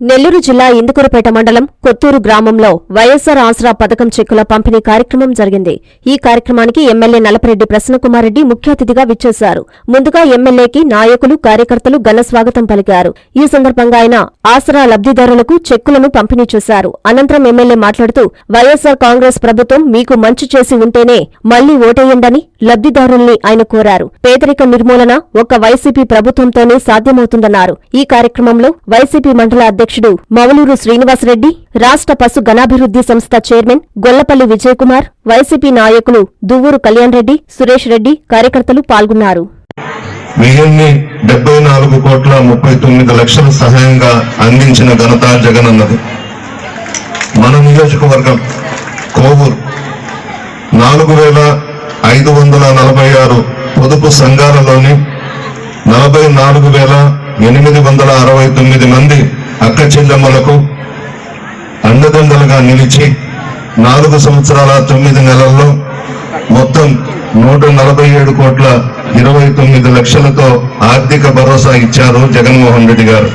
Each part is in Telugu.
నెల్లూరు జిల్లా ఇందుకూరుపేట మండలం కొత్తూరు గ్రామంలో వైఎస్సార్ ఆసరా పథకం చెక్కుల పంపిణీ కార్యక్రమం జరిగింది. ఈ కార్యక్రమానికి ఎమ్మెల్యే నలపరెడ్డి ప్రసన్నకుమారెడ్డి ముఖ్య అతిథిగా విచ్చేశారు. ముందుగా ఎమ్మెల్యేకి నాయకులు కార్యకర్తలు ఘన స్వాగతం పలికారు. ఈ సందర్భంగా ఆయన ఆసరా లబ్దిదారులకు చెక్కులను పంపిణీ చేశారు. అనంతరం ఎమ్మెల్యే మాట్లాడుతూ వైఎస్సార్ కాంగ్రెస్ ప్రభుత్వం మీకు మంచి చేసి ఉంటేనే మళ్ళీ ఓటేయండని లబ్దిదారుల్ని ఆయన కోరారు. పేదరిక నిర్మూలన ఒక్క వైసీపీ ప్రభుత్వంతోనే సాధ్యమవుతుందన్నారు. ఈ కార్యక్రమంలో వైసీపీ మండల అధ్యక్షుడు మవలూరు శ్రీనివాసరెడ్డి రాష్ట్ర పశు గణాభివృద్ధి సంస్థ చైర్మన్ గొల్లపల్లి విజయకుమార్ వైసీపీ నాయకులు దువ్వూరు కళ్యాణ్ రెడ్డి సురేష్ రెడ్డి కార్యకర్తలు పాల్గొన్నారు. వెయ్యిన్ని డెబ్బై నాలుగు కోట్ల ముప్పై తొమ్మిది లక్షల సహాయంగా అందించిన ఘనత జగన్ అన్నది. మన నియోజకవర్గం కోవూరు నాలుగు వేల ఐదు వందల నలభై ఆరు పొదుపు సంఘాలలోని నలభై నాలుగు వేల ఎనిమిది వందల అరవై తొమ్మిది మంది అక్క చెల్లెమ్మలకు అండదండలుగా నిలిచి నాలుగు సంవత్సరాల తొమ్మిది నెలల్లో మొత్తం నూట నలభై ఏడు కోట్ల ఇరవై తొమ్మిది లక్షలతో ఆర్థిక భరోసా ఇచ్చారు జగన్మోహన్ రెడ్డి గారు.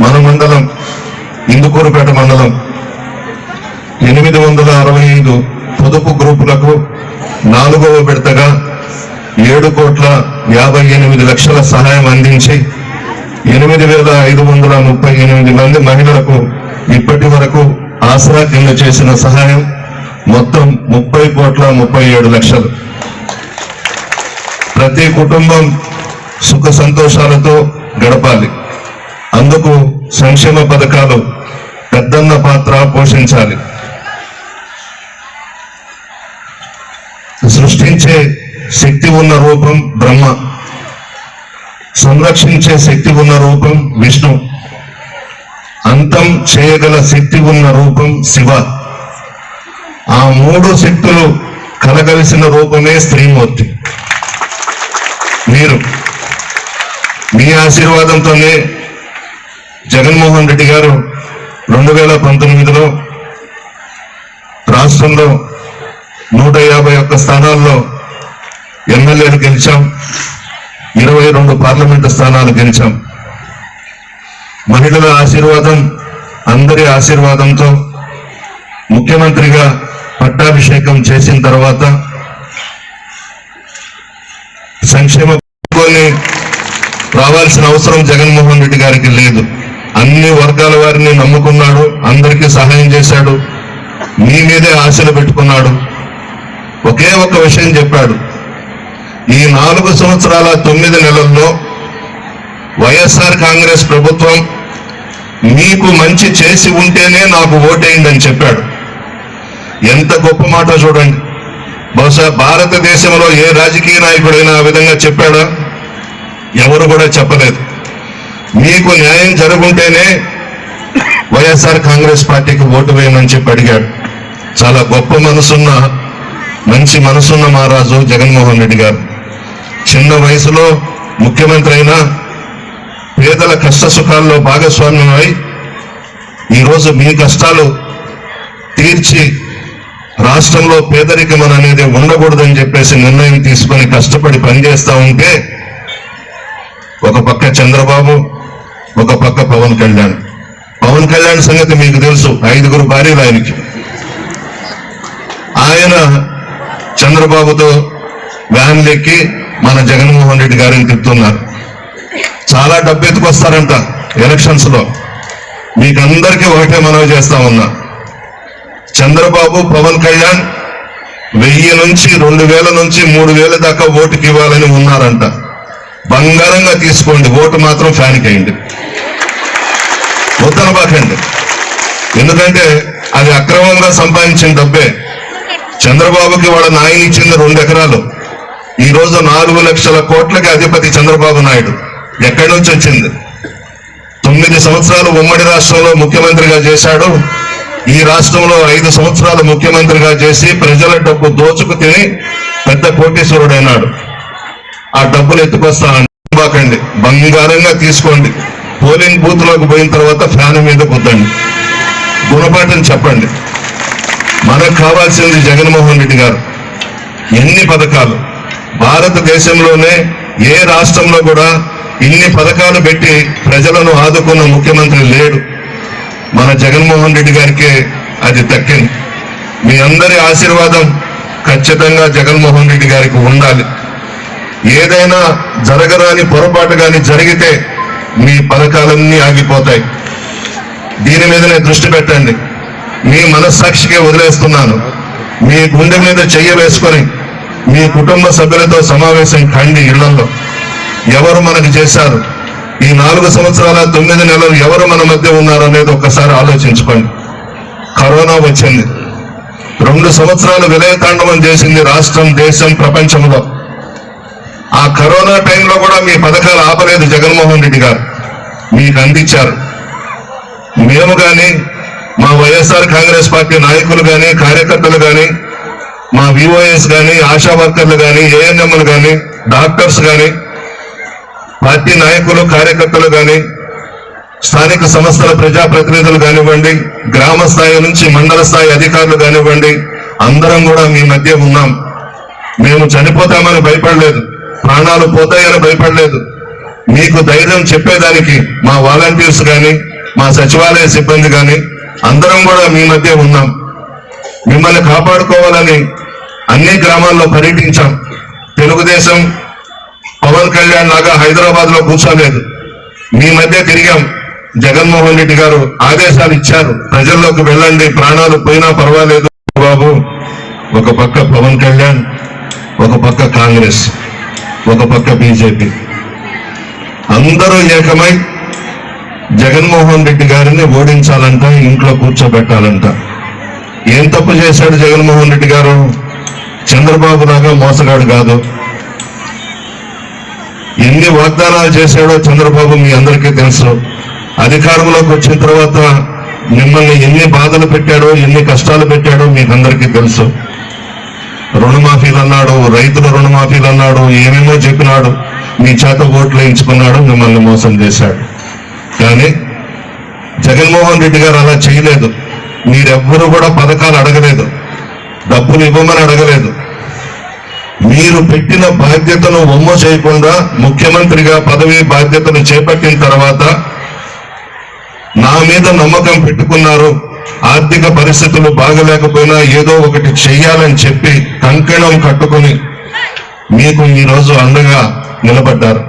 మన మండలం ఇందుకూరుపేట మండలం ఎనిమిది వందల అరవై ఐదు పొదుపు గ్రూపులకు నాలుగవ విడతగా ఏడు కోట్ల యాభై ఎనిమిది లక్షల సహాయం అందించి ఎనిమిది వేల ఐదు వందల ముప్పై ఎనిమిది మంది మహిళలకు ఇప్పటి వరకు ఆసరా కింద చేసిన సహాయం మొత్తం ముప్పై కోట్ల ముప్పై ఏడు లక్షలు. ప్రతి కుటుంబం సుఖ సంతోషాలతో గడపాలి. అందుకు సంక్షేమ పథకాలు పెద్దన్న పాత్ర పోషించాలి. సృష్టించే శక్తి ఉన్న రూపం బ్రహ్మ. సంరక్షించే శక్తి ఉన్న రూపం విష్ణు. అంతం చేయగల శక్తి ఉన్న రూపం శివ. ఆ మూడు శక్తులు కలగలిసిన రూపమే స్త్రీమూర్తి. మీరు మీ ఆశీర్వాదంతోనే జగన్మోహన్ రెడ్డి గారు రెండు వేల పంతొమ్మిదిలో రాష్ట్రంలో నూట యాభై ఒక్క స్థానాల్లో ఎమ్మెల్యేలు గెలిచాం. ఇరవై రెండు పార్లమెంటు స్థానాలు గెలిచాం. మహిళల ఆశీర్వాదం అందరి ఆశీర్వాదంతో ముఖ్యమంత్రిగా పట్టాభిషేకం చేసిన తర్వాత సంక్షేమ రావాల్సిన అవసరం జగన్మోహన్ రెడ్డి గారికి లేదు. అన్ని వర్గాల వారిని నమ్ముకున్నాడు అందరికీ సహాయం చేశాడు మీ మీదే ఆశలు పెట్టుకున్నాడు. ఒకే ఒక విషయం చెప్పాడు ఈ నాలుగు సంవత్సరాల తొమ్మిది నెలల్లో వైఎస్ఆర్ కాంగ్రెస్ ప్రభుత్వం మీకు మంచి చేసి ఉంటేనే నాకు ఓటేయండి అని చెప్పాడు. ఎంత గొప్ప మాట చూడండి. బహుశా భారతదేశంలో ఏ రాజకీయ నాయకుడైనా ఆ విధంగా చెప్పాడా? ఎవరు కూడా చెప్పలేదు. మీకు న్యాయం జరుగుంటేనే వైఎస్ఆర్ కాంగ్రెస్ పార్టీకి ఓటు వేయమని చెప్పి అడిగాడు. చాలా గొప్ప మనసున్న మంచి మనసున్న మహారాజు జగన్మోహన్ రెడ్డి గారు. చిన్న వయసులో ముఖ్యమంత్రి అయినా పేదల కష్ట సుఖాల్లో అయి ఈరోజు మీ కష్టాలు తీర్చి రాష్ట్రంలో పేదరికం అనేది ఉండకూడదని చెప్పేసి నిర్ణయం తీసుకొని కష్టపడి పనిచేస్తా ఉంటే ఒక పక్క చంద్రబాబు ఒక పక్క పవన్ కళ్యాణ్. పవన్ కళ్యాణ్ సంగతి మీకు తెలుసు ఐదుగురు భార్యలు ఆయనకి. ఆయన చంద్రబాబుతో వ్యాన్లెక్కి మన జగన్మోహన్ రెడ్డి గారిని తిప్పుతున్నారు చాలా డబ్బు ఎత్తుకొస్తారంట ఎలక్షన్స్లో. మీకందరికీ ఒకటే మనవి చేస్తా ఉన్నా. చంద్రబాబు పవన్ కళ్యాణ్ వెయ్యి నుంచి రెండు వేల నుంచి మూడు వేల దాకా ఓటుకి ఇవ్వాలని ఉన్నారంట. బంగారంగా తీసుకోండి. ఓటు మాత్రం ఫ్యాన్కి అయింది వద్దనబాకండి ఎందుకంటే అది అక్రమంగా సంపాదించిన డబ్బే. చంద్రబాబుకి వాళ్ళ నాయన ఇచ్చింది రెండు ఎకరాలు. ఈ రోజు నాలుగు లక్షల కోట్లకి అధిపతి చంద్రబాబు నాయుడు ఎక్కడి నుంచి వచ్చింది? తొమ్మిది సంవత్సరాలు ఉమ్మడి రాష్ట్రంలో ముఖ్యమంత్రిగా చేశాడు. ఈ రాష్ట్రంలో ఐదు సంవత్సరాలు ముఖ్యమంత్రిగా చేసి ప్రజల డబ్బు దోచుకు తిని పెద్ద కోటేశ్వరుడైనాడు. ఆ డబ్బులు ఎత్తుకొస్తా బాకండి బంగారంగా తీసుకోండి. పోలింగ్ బూత్లోకి పోయిన తర్వాత ఫ్యాన్ మీద కుద్దండి గుణపాఠం చెప్పండి. మనకు కావాల్సింది జగన్మోహన్ రెడ్డి గారు. ఎన్ని పథకాలు? భారతదేశంలోనే ఏ రాష్ట్రంలో కూడా ఇన్ని పథకాలు పెట్టి ప్రజలను ఆదుకున్న ముఖ్యమంత్రి లేడు. మన జగన్మోహన్ రెడ్డి గారికి అది దక్కింది. మీ అందరి ఆశీర్వాదం ఖచ్చితంగా జగన్మోహన్ రెడ్డి గారికి ఉండాలి. ఏదైనా జరగరాని పొరపాటు కానీ జరిగితే మీ పథకాలన్నీ ఆగిపోతాయి. దీని మీదనే దృష్టి పెట్టండి. మీ మనస్సాక్షికే వదిలేస్తున్నాను. మీ గుండె మీద చెయ్య వేసుకొని మీ కుటుంబ సభ్యులతో సమావేశం కండి ఇళ్ళలో. ఎవరు మనకు చేశారు? ఈ నాలుగు సంవత్సరాల తొమ్మిది నెలలు ఎవరు మన మధ్య ఉన్నారు అనేది ఒక్కసారి ఆలోచించుకోండి. కరోనా వచ్చింది. రెండు సంవత్సరాలు విలయతాండవం చేసింది రాష్ట్రం దేశం ప్రపంచంలో. ఆ కరోనా టైంలో కూడా మీ పథకాలు ఆపలేదు జగన్మోహన్ రెడ్డి గారు. మీకు అందించారు. మేము కానీ మా వైఎస్ఆర్ కాంగ్రెస్ పార్టీ నాయకులు కానీ కార్యకర్తలు కానీ మా విఓఎస్ కానీ ఆశా వర్కర్లు కానీ ఏఎన్ఎంలు కానీ డాక్టర్స్ కానీ పార్టీ నాయకులు కార్యకర్తలు కానీ స్థానిక సంస్థల ప్రజాప్రతినిధులు కానివ్వండి గ్రామ స్థాయి నుంచి మండల స్థాయి అధికారులు కానివ్వండి అందరం కూడా మీ మధ్య ఉన్నాం. మేము చనిపోతామని భయపడలేదు. ప్రాణాలు పోతాయని భయపడలేదు. మీకు ధైర్యం చెప్పేదానికి మా వాలంటీర్స్ కానీ మా సచివాలయ సిబ్బంది కానీ అందరం కూడా మీ మధ్య ఉన్నాం. మిమ్మల్ని కాపాడుకోవాలని అన్ని గ్రామాల్లో పర్యటించాం. తెలుగుదేశం పవన్ కళ్యాణ్ లాగా హైదరాబాద్లో కూర్చోలేదు. మీ మధ్య తిరిగాం. జగన్మోహన్ రెడ్డి గారు ఆదేశాలు ఇచ్చారు. ప్రజల్లోకి వెళ్ళండి. ప్రాణాలు పోయినా పర్వాలేదు బాబు. ఒక పక్క పవన్ కళ్యాణ్ ఒక పక్క కాంగ్రెస్ ఒక పక్క బీజేపీ. అందరూ ఏకమై జగన్మోహన్ రెడ్డి గారిని ఓడించాలంట ఇంట్లో కూర్చోబెట్టాలంట. ఏం తప్పు చేశాడు జగన్మోహన్ రెడ్డి గారు? చంద్రబాబు లాగా మోసగాడు కాదు. ఎన్ని వాగ్దానాలు చేశాడో చంద్రబాబు మీ అందరికీ తెలుసు. అధికారంలోకి వచ్చిన తర్వాత మిమ్మల్ని ఎన్ని బాధలు పెట్టాడో ఎన్ని కష్టాలు పెట్టాడో మీకు అందరికీ తెలుసు. రుణమాఫీలు అన్నాడు రైతుల రుణమాఫీలు అన్నాడు ఏమేమో చెప్పినాడు మీ చేత ఓట్లు వేయించుకున్నాడు మిమ్మల్ని మోసం చేశాడు. కానీ జగన్మోహన్ రెడ్డి గారు అలా చేయలేదు. మీరెవ్వరూ కూడా పథకాలు అడగలేదు. డబ్బులు ఇవ్వమని అడగలేదు. మీరు పెట్టిన బాధ్యతను ఒమ్మ చేయకుండా ముఖ్యమంత్రిగా పదవి బాధ్యతను చేపట్టిన తర్వాత నా మీద నమ్మకం పెట్టుకున్నారు. ఆర్థిక పరిస్థితులు బాగలేకపోయినా ఏదో ఒకటి చెయ్యాలని చెప్పి కంకణం కట్టుకొని మీకు ఈ రోజు అండగా నిలబడ్డారు.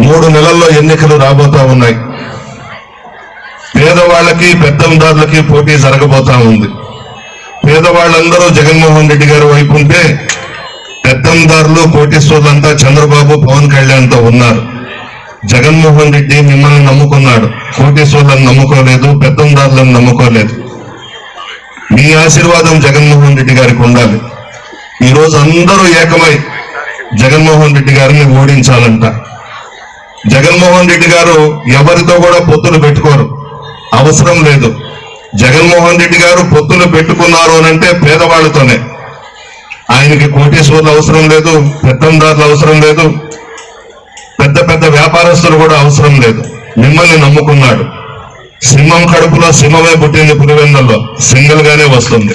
మూడు నెలల్లో ఎన్నికలు రాబోతా ఉన్నాయి. పేదవాళ్ళకి పెత్తందారులకి పోటీ జరగబోతా ఉంది. పేదవాళ్ళందరూ జగన్మోహన్ రెడ్డి గారి వైపు ఉంటే పెత్తందారులు కోటీశ్వర్లంతా చంద్రబాబు పవన్ కళ్యాణ్తో ఉన్నారు. జగన్మోహన్ రెడ్డి మిమ్మల్ని నమ్ముకున్నాడు. కోటీశ్వర్లను నమ్ముకోలేదు పెత్తందారులను నమ్ముకోలేదు. మీ ఆశీర్వాదం జగన్మోహన్ రెడ్డి గారికి ఉండాలి. ఈ రోజు అందరూ ఏకమై జగన్మోహన్ రెడ్డి గారిని ఓడించాలంట. జగన్మోహన్ రెడ్డి గారు ఎవరితో కూడా పొత్తులు పెట్టుకోరు. అవసరం లేదు. జగన్మోహన్ రెడ్డి గారు పొత్తులు పెట్టుకున్నారు అని అంటే పేదవాళ్ళతోనే. ఆయనకి కోటేశ్వర్లు అవసరం లేదు పెత్తందారులు అవసరం లేదు పెద్ద పెద్ద వ్యాపారస్తులు కూడా అవసరం లేదు. మిమ్మల్ని నమ్ముకున్నాడు. సింహం కడుపులో సింహమే పుట్టింది పులివెందల్లో. సింగిల్ గానే వస్తుంది.